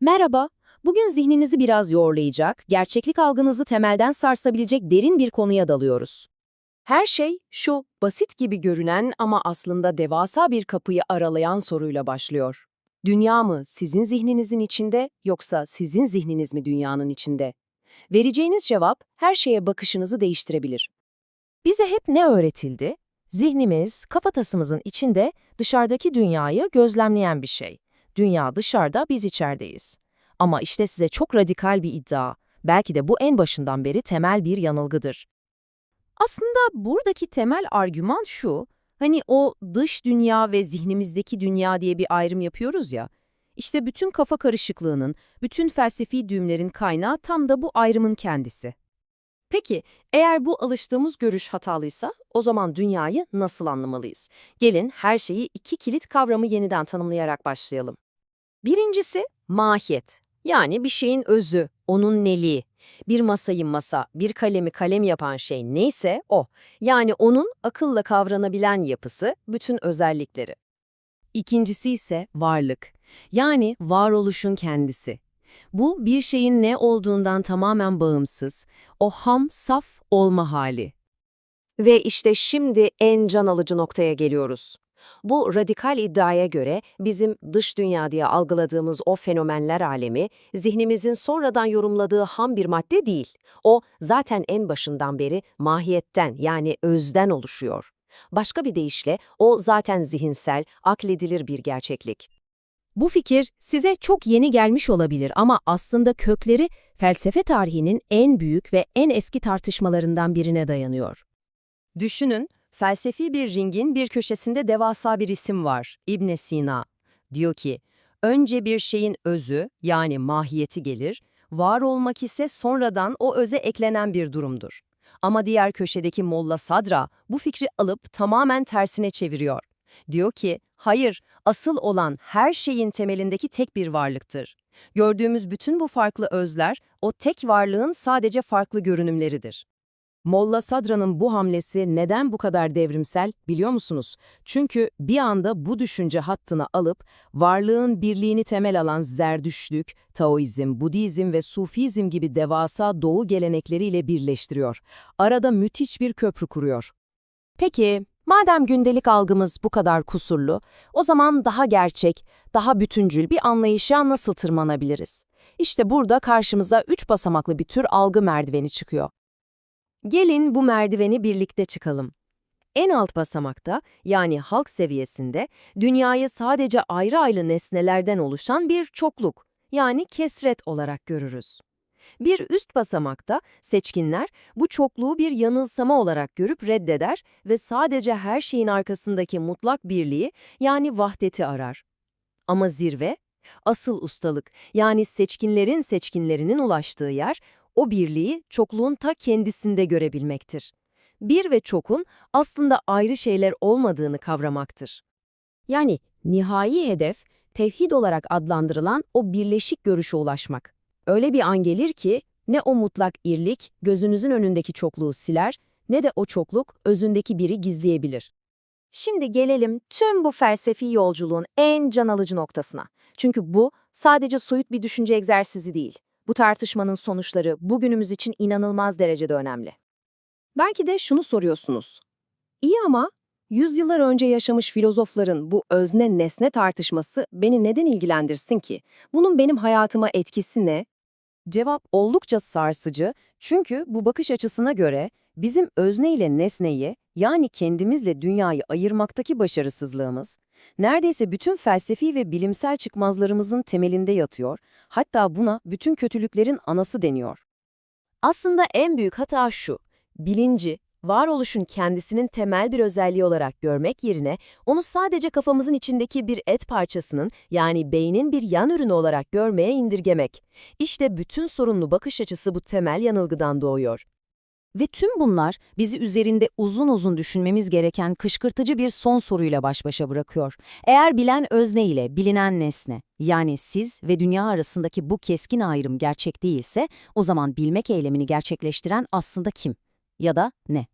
Merhaba, bugün zihninizi biraz yorlayacak, gerçeklik algınızı temelden sarsabilecek derin bir konuya dalıyoruz. Her şey şu basit gibi görünen ama aslında devasa bir kapıyı aralayan soruyla başlıyor. Dünya mı sizin zihninizin içinde yoksa sizin zihniniz mi dünyanın içinde? Vereceğiniz cevap her şeye bakışınızı değiştirebilir. Bize hep ne öğretildi? Zihnimiz, kafatasımızın içinde dışarıdaki dünyayı gözlemleyen bir şey. Dünya dışarıda, biz içerideyiz. Ama işte size çok radikal bir iddia. Belki de bu en başından beri temel bir yanılgıdır. Aslında buradaki temel argüman şu, hani o dış dünya ve zihnimizdeki dünya diye bir ayrım yapıyoruz ya, işte bütün kafa karışıklığının, bütün felsefi düğümlerin kaynağı tam da bu ayrımın kendisi. Peki, eğer bu alıştığımız görüş hatalıysa, o zaman dünyayı nasıl anlamalıyız? Gelin her şeyi iki kilit kavramı yeniden tanımlayarak başlayalım. Birincisi, mahiyet. Yani bir şeyin özü, onun neliği. Bir masayı masa, bir kalemi kalem yapan şey neyse o. Yani onun akılla kavranabilen yapısı, bütün özellikleri. İkincisi ise varlık. Yani varoluşun kendisi. Bu bir şeyin ne olduğundan tamamen bağımsız, o ham, saf olma hali. Ve işte şimdi en can alıcı noktaya geliyoruz. Bu radikal iddiaya göre bizim dış dünya diye algıladığımız o fenomenler alemi, zihnimizin sonradan yorumladığı ham bir madde değil. O zaten en başından beri mahiyetten yani özden oluşuyor. Başka bir deyişle o zaten zihinsel, akledilir bir gerçeklik. Bu fikir size çok yeni gelmiş olabilir ama aslında kökleri felsefe tarihinin en büyük ve en eski tartışmalarından birine dayanıyor. Düşünün, felsefi bir ringin bir köşesinde devasa bir isim var, İbn Sina. Diyor ki, önce bir şeyin özü yani mahiyeti gelir, var olmak ise sonradan o öze eklenen bir durumdur. Ama diğer köşedeki Molla Sadra bu fikri alıp tamamen tersine çeviriyor. Diyor ki, hayır, asıl olan her şeyin temelindeki tek bir varlıktır. Gördüğümüz bütün bu farklı özler, o tek varlığın sadece farklı görünümleridir. Molla Sadra'nın bu hamlesi neden bu kadar devrimsel biliyor musunuz? Çünkü bir anda bu düşünce hattını alıp varlığın birliğini temel alan Zerdüştlük, Taoizm, Budizm ve Sufizm gibi devasa doğu gelenekleriyle birleştiriyor. Arada müthiş bir köprü kuruyor. Peki, madem gündelik algımız bu kadar kusurlu, o zaman daha gerçek, daha bütüncül bir anlayışa nasıl tırmanabiliriz? İşte burada karşımıza üç basamaklı bir tür algı merdiveni çıkıyor. Gelin bu merdiveni birlikte çıkalım. En alt basamakta, yani halk seviyesinde, dünyayı sadece ayrı ayrı nesnelerden oluşan bir çokluk, yani kesret olarak görürüz. Bir üst basamakta seçkinler bu çokluğu bir yanılsama olarak görüp reddeder ve sadece her şeyin arkasındaki mutlak birliği yani vahdeti arar. Ama zirve, asıl ustalık yani seçkinlerin seçkinlerinin ulaştığı yer, o birliği çokluğun ta kendisinde görebilmektir. Bir ve çokun aslında ayrı şeyler olmadığını kavramaktır. Yani nihai hedef, tevhid olarak adlandırılan o birleşik görüşe ulaşmak. Öyle bir an gelir ki ne o mutlak irlik gözünüzün önündeki çokluğu siler ne de o çokluk özündeki biri gizleyebilir. Şimdi gelelim tüm bu felsefi yolculuğun en can alıcı noktasına. Çünkü bu sadece soyut bir düşünce egzersizi değil. Bu tartışmanın sonuçları bugünümüz için inanılmaz derecede önemli. Belki de şunu soruyorsunuz. İyi ama yüzyıllar önce yaşamış filozofların bu özne-nesne tartışması beni neden ilgilendirsin ki? Bunun benim hayatıma etkisi ne? Cevap oldukça sarsıcı çünkü bu bakış açısına göre bizim özne ile nesneyi yani kendimizle dünyayı ayırmaktaki başarısızlığımız, neredeyse bütün felsefi ve bilimsel çıkmazlarımızın temelinde yatıyor, hatta buna bütün kötülüklerin anası deniyor. Aslında en büyük hata şu, bilinci, varoluşun kendisinin temel bir özelliği olarak görmek yerine onu sadece kafamızın içindeki bir et parçasının yani beynin bir yan ürünü olarak görmeye indirgemek. İşte bütün sorunlu bakış açısı bu temel yanılgıdan doğuyor. Ve tüm bunlar bizi üzerinde uzun uzun düşünmemiz gereken kışkırtıcı bir son soruyla baş başa bırakıyor. Eğer bilen özne ile bilinen nesne, yani siz ve dünya arasındaki bu keskin ayrım gerçek değilse, o zaman bilmek eylemini gerçekleştiren aslında kim? Ya da ne?